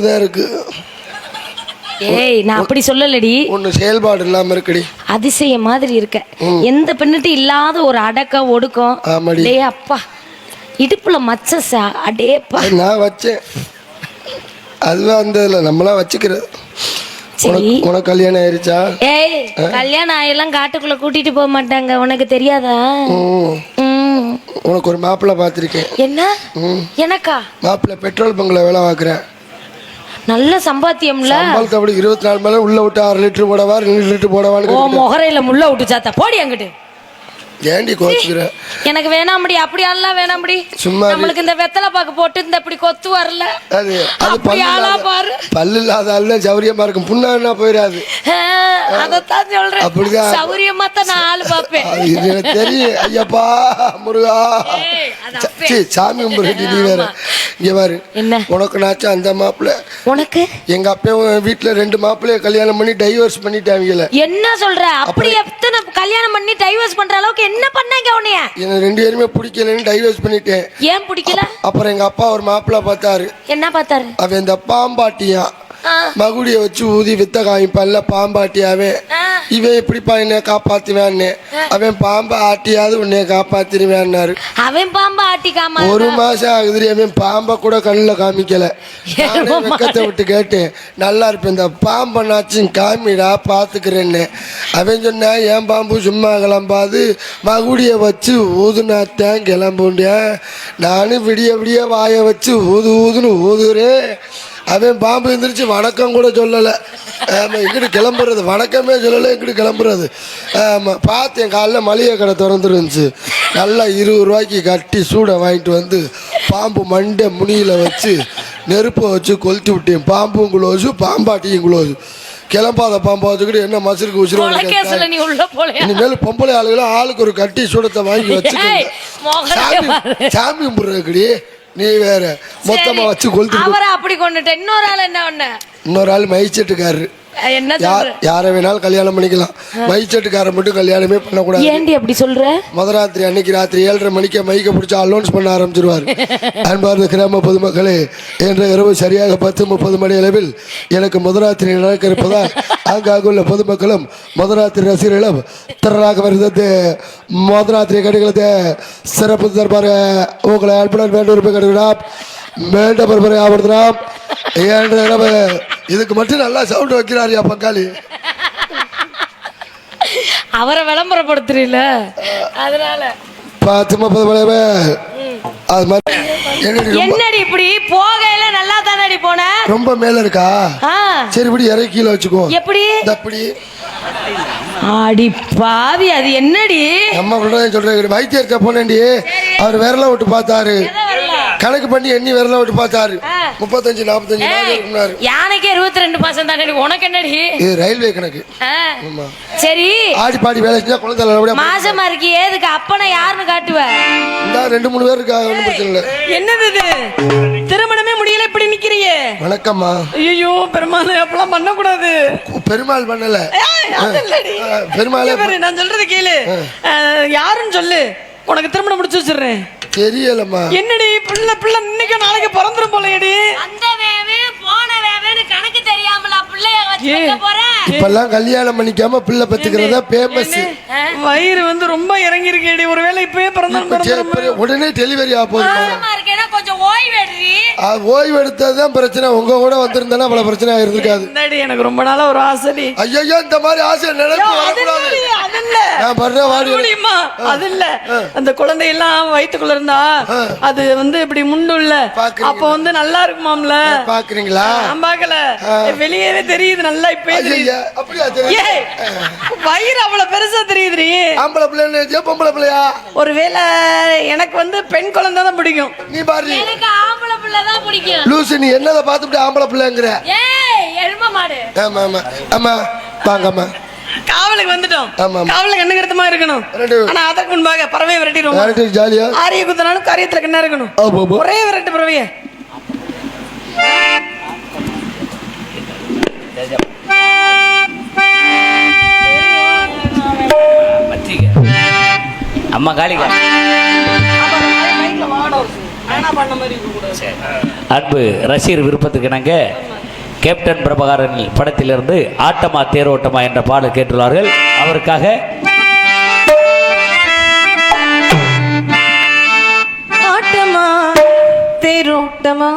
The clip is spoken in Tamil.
ஒன்று தான் இருக்கு. ஏய் நான் அப்படி சொல்லலடி. ஒன்று செயல்பாடு இல்லாமல் இருக்குடி. அதிசய மாதிரி இருக்க. எந்த பெண்ணுட்டு இல்லாத ஒரு அடக்கம் ஒடுக்கம். ஆமாடி. டேய் அப்பா. இடுப்புல மச்ச சா- அடேப்பா நான் வச்சேன். அதுதான் அந்த இல்லை நம்மளா வச்சுக்கிறது உனக்கு கல்யாணம் ஆயிருச்சா? ஏய் கல்யாணம் ஆயெல்லாம் காட்டுக்குள்ள கூட்டிட்டு போக மாட்டாங்க. உனக்கு தெரியாதா. உனக்கு ஒரு மாப்பிள்ளை பார்த்துருக்கேன். என்ன? எனக்கா? மாப்பிள்ளை பெட்ரோல் பங்கில் வேலை பார்க்குறேன். நல்ல சம்பாத்தியம்ல. சம்பளத்தை அப்படி இருபத்தி நாலு மேலே உள்ள விட்டு ஆறு லிட்டர் போடவா ரெண்டு லிட்டர் போடவான்னு ஓ முகரையில முள்ள விட்டு சாத்தா. போடி அங்கிட்டு ஏண்டி கோச்சுக்கிற? எனக்கு வேணாம்படி அப்படி எல்லாம் வேணாம்படி சும்மா. நம்மளுக்கு இந்த வெத்தலை பாக்கு போட்டு இந்த இப்படி கொத்து வரல. அது அது பல்லு ஆளா பாரு. பல்லு இல்லாத ஆள் சௌரியமா இருக்கும். புண்ணா போயிடாது ஆ, அதத்தான் சொல்றேன். அப்படிதான். சௌரியமா தான் நான் ஆள் பாப்பேன் இது தெரியும். ஐயப்பா முருகா. சாமி கும்பிடுறடி நீ வேற. இங்க பாரு. என்ன? உனக்கு நாச்சும் அந்த மாப்பிள்ளை உனக்கு? எங்க அப்பயும் வீட்டுல ரெண்டு மாப்பிள்ளைய கல்யாணம் பண்ணி டைவர்ஸ் பண்ணிட்டாங்கல என்ன சொல்ற? அப்படி எத்தனை கல்யாணம் பண்ணி டைவர்ஸ் பண்ற அளவுக்கு என்ன பண்ணாங்க உன்னைய? எனக்கு ரெண்டு பேருமே பிடிக்கலன்னு டைவர்ஸ் பண்ணிட்டேன். ஏன் பிடிக்கல? அப்புறம் எங்க அப்பா ஒரு மாப்பிள்ளை பார்த்தாரு. என்ன பார்த்தாரு? அவன் இந்த பாம்பாட்டியான் மகுடிய வச்சு ஊதி வித்த காமிப்பான்ல பாம்பாட்டியாவே. இவன் எப்படிப்பா என்னை காப்பாத்துவான்னு? அவன் பாம்பை ஆட்டியாவது உன்னைய காப்பாத்திருவேன்னாரு. அவன் பாம்பு ஆட்டிக்காம ஒரு மாசம் ஆகுதுரி அவன் பாம்பை கூட கண்ணில் காமிக்கல. வெக்கத்தை விட்டு கேட்டேன் நல்லா இருப்பேன் இந்த பாம்பனாச்சும் காமிடா பாத்துக்கிறேன்னு. அவன் சொன்னா என் பாம்பு சும்மா கிளம்பாது மகுடிய வச்சு ஊதுனாத்தான் கிளம்புண்டிய நானும் விடிய விடிய வாயை வச்சு ஊது ஊதுன்னு ஊதுறேன். அவன் பாம்பு எந்திரிச்சு வணக்கம் கூட சொல்லலை. ஆமாம் எங்கிட்டு கிளம்புறது. வணக்கமே சொல்லலை எங்கிட்டு கிளம்புறது. ஆமாம் பார்த்தேன் காலைல மளிகை கடை திறந்துருந்துச்சு நல்லா இருபது ரூபாய்க்கு கட்டி சூடை வாங்கிட்டு வந்து பாம்பு மண்டை முனியில் வச்சு நெருப்பை வச்சு கொளுத்தி விட்டேன். பாம்பும் குளோஸு பாம்பாட்டியும் குளோஸு. கிளம்பாத பாம்பை வச்சுக்கிட்டு என்ன உள்ள போலையா? இனிமேல் பொம்பளை ஆளுகளும் ஆளுக்கு ஒரு கட்டி சூடத்தை வாங்கி முகரைய சாமி. சாமி கும்பிட்றதுக்குடி. நீ வேற. மொத்தமா வச்சு கொளுத்து அவரை அப்படி கொண்டுட்ட இன்னொரு ஆள் என்ன ஒண்ணு? இன்னொரு ஆள் மைச்சட்டுக்காரரு. என்ன யார் சொல்ற? யாரை வேணாலும் கல்யாணம் பண்ணிக்கலாம். மைச்சட்டுக்காரன் மட்டும் கல்யாணமே பண்ணக்கூடாது. ஏண்டி அப்படி சொல்ற? முதராத்திரி அன்னைக்கு ராத்திரி ஏழரை மணிக்கு மைக்க பிடிச்சி அலௌன்ஸ் பண்ண ஆரம்பிச்சிருவார். அன்பார்ந்த கிராம பொதுமக்களே என்ற இரவு சரியாக பத்து முப்பது மணி அளவில் எனக்கு முதராத்திரி நடக்க இருப்பதால் ஆங்காங்குள்ள பொதுமக்களும் முதராத்திரி ரசிகர்களும் திரளாக வருகிறது. முதராத்திரி கடைகளது சிறப்பு தர்பார உங்களை அன்புடன் வேண்டும் கடுகிறாம் வேண்ட பரம்பரை ஆவர்த்தனாம். என்ற இரவு இதுக்கு மட்டும் நல்லா சவுண்ட் வைக்கிறாரியா பங்காளி. அவரை விளம்பரப்படுத்துறீல அதனால. பத்து முப்பது அது மாதிரி என்னடி இப்படி? போகையில நல்லா தானடி போன? ரொம்ப மேல இருக்கா? சரி இப்படி இறக்கி கீழே வச்சுக்கோ எப்படி? அப்படி ஆடி பாவி அது என்னடி? நம்ம சொல்றேன் வைத்தியர்கிட்ட போனேன்டி. அவர் விரல விட்டு பார்த்தாரு? கணக்கு பண்ணி எண்ணி விரல விட்டு பார்த்தாரு. முப்பத்தஞ்சு நாற்பத்தஞ்சு நாள் யானைக்கே இருபத்தி ரெண்டு மாசம் தானே உனக்கு என்னடி? இது ரயில்வே கணக்கு. சரி. ஆடி பாடி வேலை செஞ்சா குழந்தை நல்லபடியா மாசமா இருக்கு ஏதுக்கு அப்பனை யாருன்னு காட்டுவ? இந்த ரெண்டு மூணு பேர் இருக்காங்க ஒன்றும் பிரச்சனை இல்லை. என்னது இது? திருமணமே முடியல இப்படி நிக்கிறியே? வணக்கம்மா. ஐயோ பெருமாள் அப்பெல்லாம் பண்ணக்கூடாது. பெருமாள் பண்ணல. பெருமாளே நான் சொல்றது கேளு. யாருன்னு சொல்லு. உனக்கு திருமணம் முடிச்சு வச்சிடுறேன். தெரியலம்மா. என்னடி பிள்ளை பிள்ளை இன்னைக்கு நாளைக்கு பிறந்துரும் போலயடி. அந்த வேவே போன வேவேன்னு கணக்கு தெரியாமல பிள்ளைய வச்சு ஏய். வைக்க போற? இப்பெல்லாம் கல்யாணம் பண்ணிக்காம பிள்ளை பெத்துக்கிறதா ஃபேமஸ் வயிறு வந்து ரொம்ப இறங்கி இருக்கேடி ஒருவேளை இப்பவே பிறந்துரும் உடனே டெலிவரி ஆக போகுது மாசமா இருக்கேன்னா கொஞ்சம் ஓய்வு ஓய்வு எடுத்தது தான் பிரச்சனை. உங்க கூட வந்திருந்தேன்னா அவ்வளவு பிரச்சனை இருந்திருக்காது. எனக்கு ரொம்ப நாளா ஒரு ஆசைடி. ஐயோ இந்த மாதிரி ஆசை நினைப்பு அது வரக்கூடாது. இல்லடி, அது இல்ல. நான் படுற வாடி. முடியுமா அது இல்ல. அந்த குழந்தை எல்லாம் வயித்துக்குள்ள இருந்தா அது வந்து இப்படி முண்டுள்ள? அப்ப வந்து நல்லா இருக்குமாம்ல? பாக்குறீங்களா? நான் பாக்கல. வெளியவே தெரியுது நல்லா இப்ப அப்படியா வயிறு அவ்வளவு பெருசா தெரியுதுடி. ஆம்பளை பிள்ளைன்னு பொம்பளை பிள்ளையா? ஒருவேளை எனக்கு வந்து பெண் குழந்தை தான் பிடிக்கும். நீ பாரு. எனக்கு ஆம்பளை பிள்ளை தான் பிடிக்கும் லூசு நீ என்னதை பார்த்துட்டு ஆம்பளை பிள்ளைங்கிற? ஏய் எரும மாடு. ஆமா ஆமா. ஆமா வாங்கம்மா. காவலுக்கு வந்துட்டோம். ஆமா, ஆமா. காவல கண்ணு கருத்தமா இருக்கணும். ஆனா அதற்கு முன்பாக பறவை விரட்டிடுவோம் யார்கிட்ட ஜாலியா? ஆரிய குத்தனாலும் காரியத்துல கண்ணா இருக்கணும். ஒரே விரட்டு பறவைய. அம்மா காளிக்கா அன்பு ரசிகர் விருப்பத்துக்கு இணங்க கேப்டன் பிரபாகரன் படத்திலிருந்து ஆட்டமா தேரோட்டமா என்ற பாடல் கேட்டுள்ளார்கள். அவருக்காக ஆட்டமா தேரோட்டமா